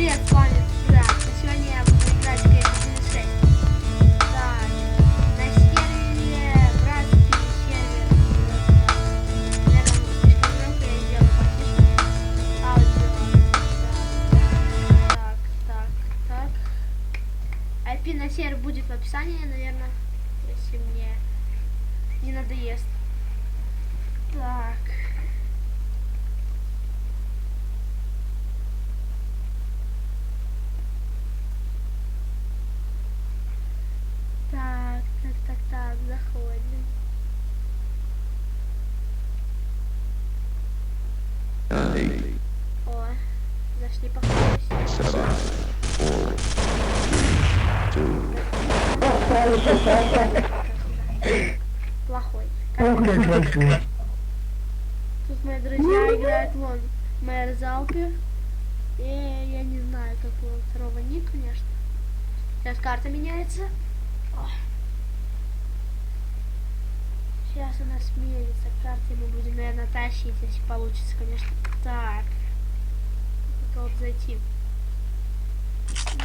Привет, с вами Сегодня я буду играть в Game 6. Так, на сервере братский сервер. Там слишком громко, я сделаю потише. Аудио. Так, так, так. IP на сервер будет в описании, наверное, если мне не надоест. Так. Так, так, так, так, заходим. Nine, О, зашли походить. seven, four, two, Плохой. Как- Тут мои друзья играют вон мэр Залпер. И я не знаю, какого второго ник, конечно. Сейчас карта меняется. Сейчас у нас сменится карта, и мы будем, наверное, тащить, если получится, конечно. Так. Тут зайти.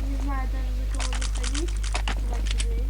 Не знаю даже за кого заходить. continuer.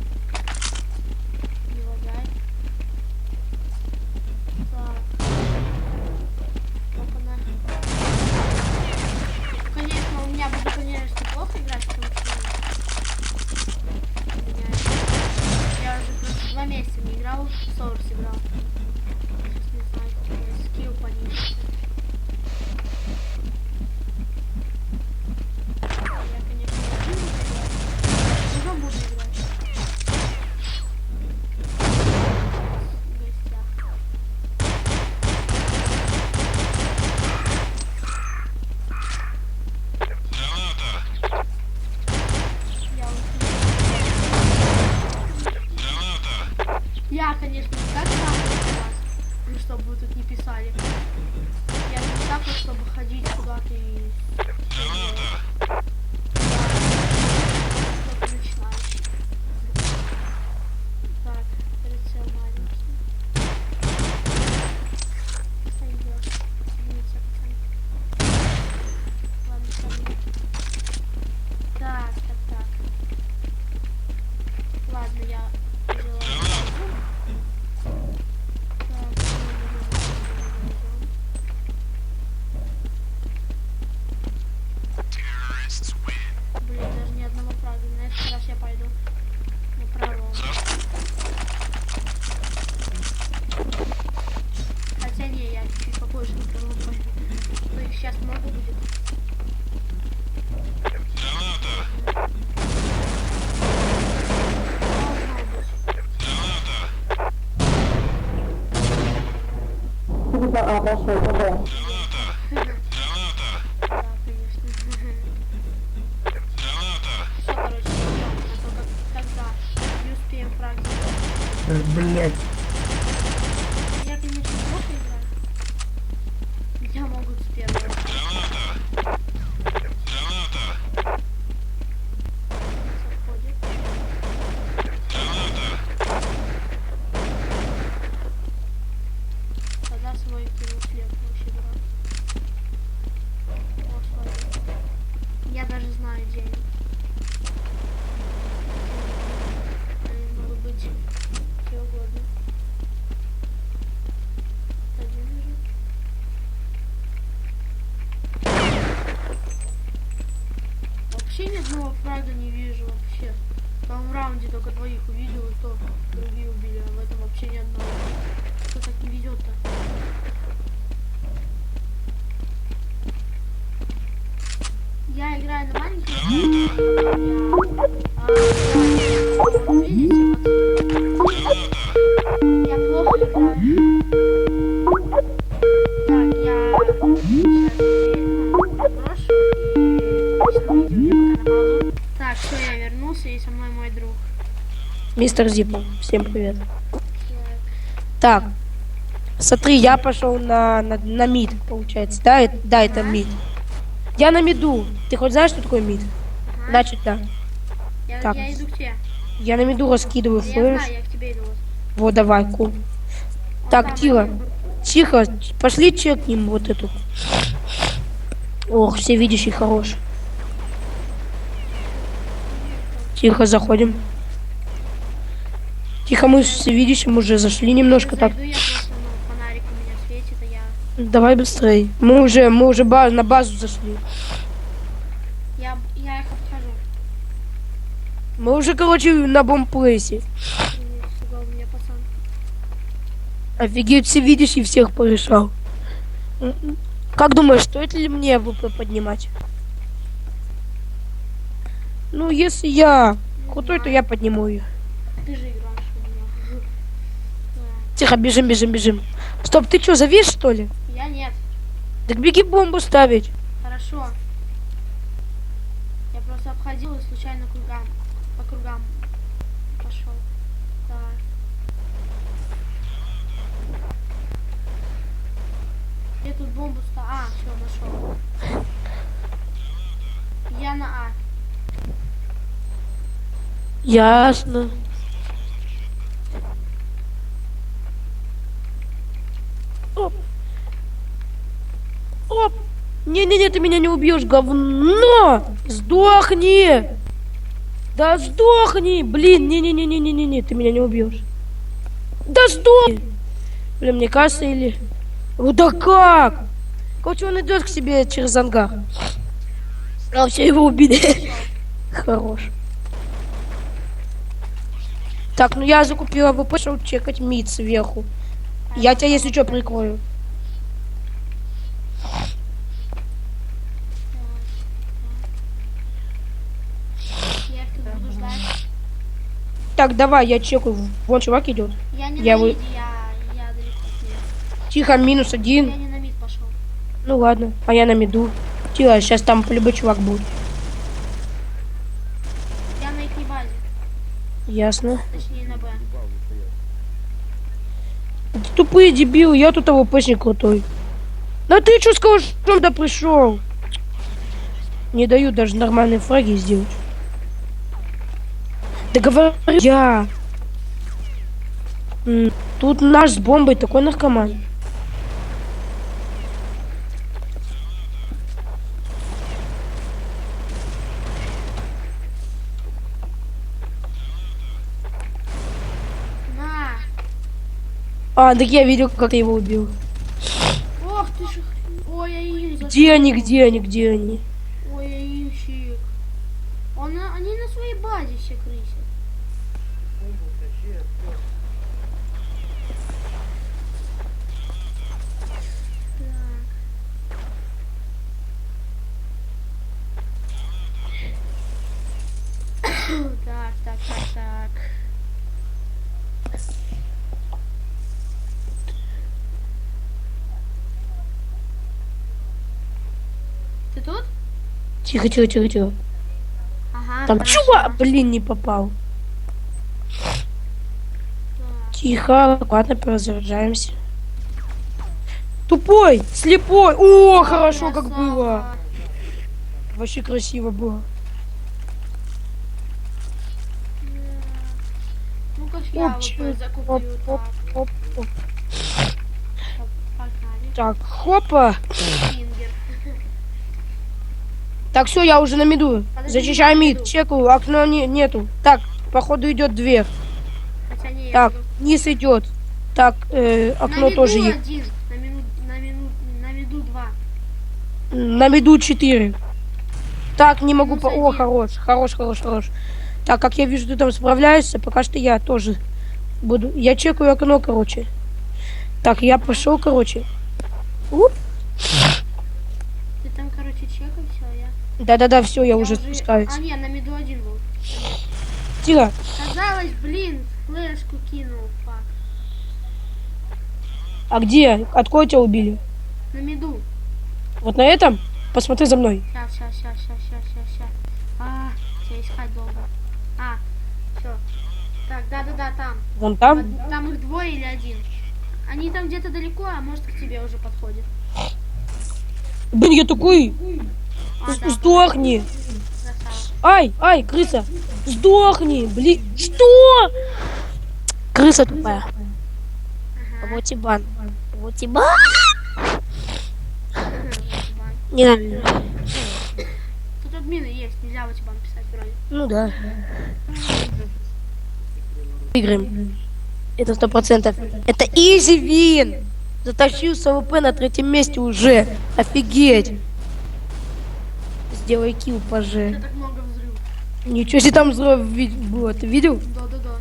Фраг сделать. Блять. Вообще ни одного фрага не вижу вообще. В раунде только двоих увидел, и то другие убили, а в этом вообще ни одного. Кто так не ведет-то? Я играю на маленьком. Я, а, играю. Видите, Граната! Мистер Зиппо, всем привет. Так, смотри, я пошел на, на, на мид, получается. Да, это- да, это мид. Я на миду. Ты хоть знаешь, что такое мид? ага. Значит, да. я, так. я иду к тебе. Я на миду раскидываю Я знаю, я к тебе иду. вот. Давай, кул. Он Так, тихо. Тихо, пошли чекнем вот эту. Ох, всевидящий хорош. Тихо, заходим. Тихо, мы с видящим уже зашли немножко так. Зайду я просто, ну, фонарик у меня светит, а я... Давай быстрее. Мы уже, мы уже ба- на базу зашли. Я, я их обхожу. Мы уже, короче, на бомбплейсе. Офигеть, все видишь и всех порешал. Как думаешь, стоит ли мне ВП поднимать? Ну, если я крутой, то я подниму ее. Ты же играешь у меня. Да. Тихо, бежим, бежим, бежим. Стоп, ты что, завис, что ли? Я нет. Так беги бомбу ставить. Хорошо. Я просто обходил и случайно кругам. По кругам пошел. Так. Где тут бомбу ста... А, все, нашел. Я на А. Ясно. Оп. Оп. Не-не-не, ты меня не убьешь, говно! Сдохни! Да сдохни! Блин, не-не-не-не-не-не, ты меня не убьешь. Да сдохни! Блин, мне кажется, или... Ну да как? Короче, он идет к себе через ангар. А все его убили. Хорош. Так, ну я закупила ВП, пошел чекать мид сверху. Я тебя, если что, прикрою. Я их тут буду ждать. Так, давай, я чекаю. Вон чувак идет. Я не Я на вы- миде, я, я далеко от них. Тихо, минус один. Я не на мид пошел. Ну ладно, а я на миду. Тихо, сейчас там любой чувак будет. Я на их базе. Ясно. Точнее на Б. Тупые дебилы, я тут АВПшник крутой. Да ты что сказал, что он туда пришел? Не дают даже нормальные фраги сделать. Да говорю я. Тут наш с бомбой такой наркоман. На! А, так я видел, как ты его убил. Ох ты ж... Ой, я им. Где они, где они, где они? Ой, я имщик. Он, они на своей базе все крысят. Так. Так, так, так. Ты тут? Тихо, тихо, тихо, тихо. Ага. Там хорошо. чувак, блин, не попал. Тихо, аккуратно перезаряжаемся. Тупой, слепой. О, хорошо, как было. Вообще красиво было. Опчик, Оп, оп, так. оп, оп. Так, хопа. Так, все, я уже на миду. Подожди, Зачищай мид, чекаю, окно не, нету. Так, походу идет дверь. Не, Так, низ идет. Так, э, окно на тоже есть. один, на мину, на мину, на виду два. На миду 4. Так, не могу Ну, по... О, хорош, хорош, хорош, хорош. Так, как я вижу, ты там справляешься, пока что я тоже буду. Я чекаю окно, короче. Так, я пошел, короче. Уп. Ты там, короче, чекай все, я... Да-да-да, все, я, я уже спускаюсь. А, не, на миду один был. Тихо. Казалось, блин, флешку кинул, фак. А где? Откуда тебя убили? На миду. Вот на этом? Посмотри за мной. Сейчас, сейчас, сейчас, сейчас, сейчас. А, тебя искать долго. А, все. Так, да-да-да, там. Вон там. Вот Там их двое или один. Они там где-то далеко, а может к тебе уже подходят. Блин, я такой. А, С- да, Сдохни. красава. Ай, ай, крыса. Сдохни. Блин, что? Крыса тупая. Ага. Вот и бан. Вот и бан. Ебать. Ненавижу. Тут админы есть, нельзя вот тебе писать вроде. Ну да. Выиграем. Это сто процентов. Это изи вин. Затащил с АВП на третьем месте уже. Офигеть. Сделай килл, поже. Ничего себе там взрыв было. Ты видел? Да-да-да.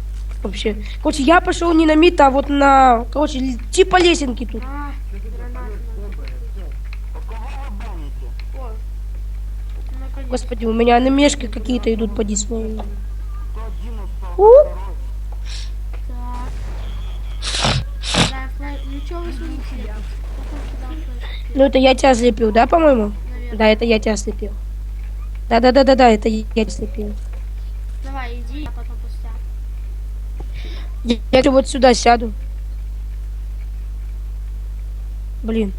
Вообще. Короче, я пошел не на мид, а вот на... Короче, типа лесенки тут. А. Господи, у меня анимешки какие-то идут по Диснею. У, Ну это я тебя слепил, да, по-моему? Да, это я тебя слепил. Да-да-да-да-да, это я тебя слепил. Давай, иди, а потом пустя. Я, я вот сюда сяду. Блин,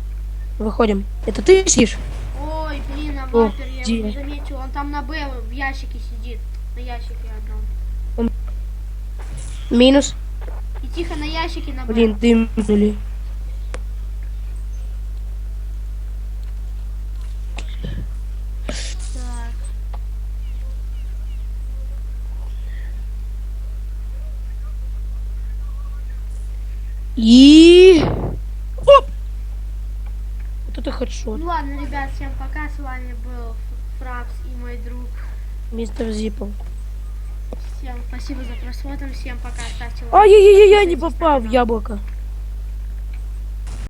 выходим. Это ты сидишь? Ой, блин, а О, вапер, я его заметил. Он там на Б в ящике сидит. На ящике одном. Минус. И тихо на ящике на Б. Блин, дымнули. Так. И... Оп! Вот это хедшот. Ну ладно, ребят, всем пока. С вами был Ф- Фрапс и мой друг. Мистер Зиппл. Всем спасибо за просмотр. Всем пока. Ставьте лайк. Ай-яй-яй-яй, не попал в яблоко.